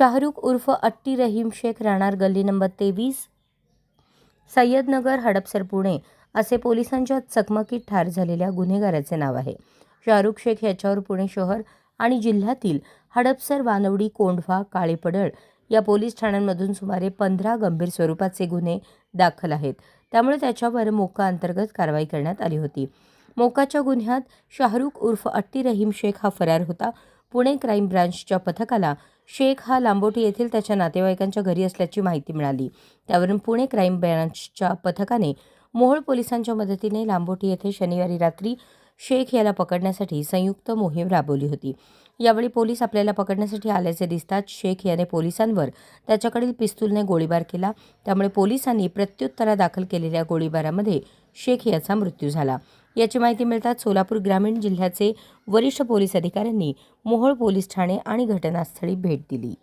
शाहरुख उर्फ अट्टी रहीम शेख राहणार गल्ली नंबर तेवीस. सय्यदनगर हडपसर पुणे असे पोलिसांच्या चकमकीत ठार झालेल्या गुन्हेगाराचे नाव आहे. शाहरुख शेख याच्यावर पुणे शहर आणि जिल्ह्यातील हडपसर वानवडी कोंढवा काळेपडळ या पोलीस ठाण्यांमधून सुमारे पंधरा गंभीर स्वरूपाचे गुन्हे दाखल आहेत. त्यामुळे त्याच्यावर मोका अंतर्गत कारवाई करण्यात आली होती. मोकाच्या गुन्ह्यात शाहरुख उर्फ अट्टी रहीम शेख हा फरार होता. पुणे क्राईम ब्रांचच्या पथकाला शेख हा लांबोटी येथील त्याच्या नातेवाईकांच्या घरी असल्याची माहिती मिळाली. त्यावरून पुणे क्राईम ब्रांचच्या पथकाने मोहोळ पोलिसांच्या मदतीने लांबोटी येथे शनिवारी रात्री शेख याला पकडण्यासाठी संयुक्त मोहीम राबवली होती. यावेळी पोलीस आपल्याला पकडण्यासाठी आल्याचे दिसताच शेख याने पोलिसांवर त्याच्याकडील पिस्तूलने गोळीबार केला. त्यामुळे पोलिसांनी प्रत्युत्तरा दाखल केलेल्या गोळीबारामध्ये शेख याचा मृत्यू झाला. याची माहिती मिळताच सोलापूर ग्रामीण जिल्ह्याचे वरिष्ठ पोलीस अधिकाऱ्यांनी मोहोळ पोलीस ठाणे आणि घटनास्थळी भेट दिली.